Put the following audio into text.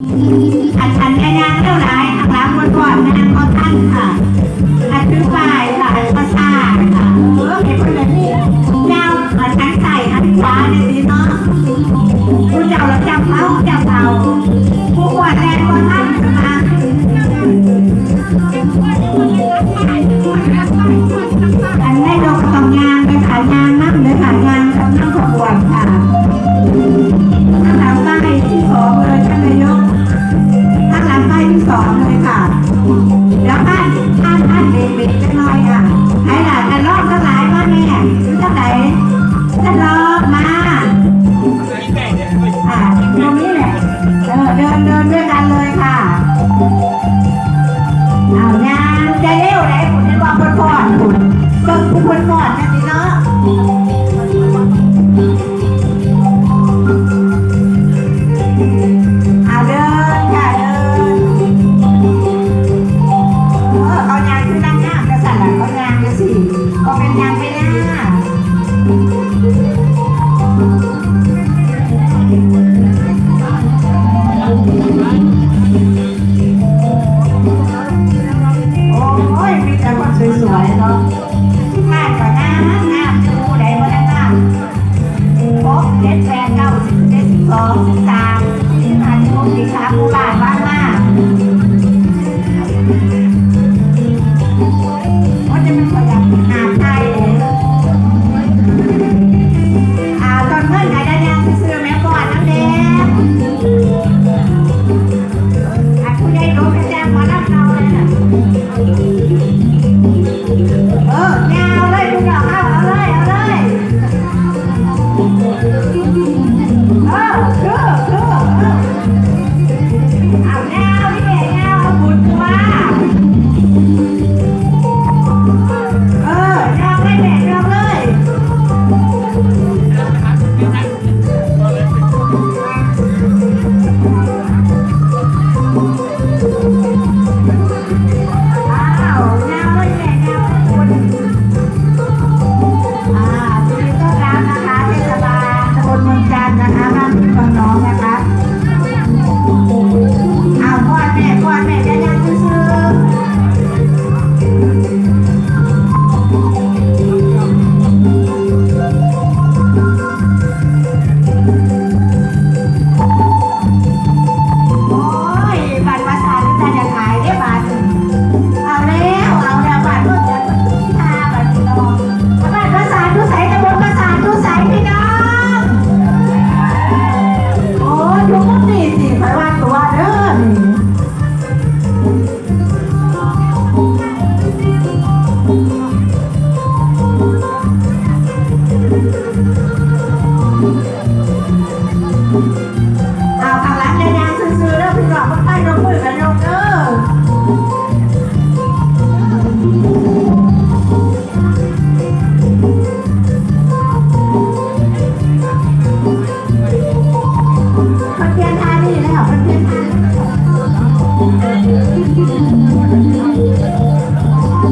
อันอันยางเท่าไรทางร้านวันก่อนงานก็ท่านค่ะอาจารย์ฝ่ายค่ะอันภาษาค่ะเออเห็นคนแบบนี้เจ้าอันทั้งใส่อันขวาในสีเนาะคุณเจ้าเราจำเขาเจ้า องสามสิบห้าสิบหกสิบสามบาทบ้าน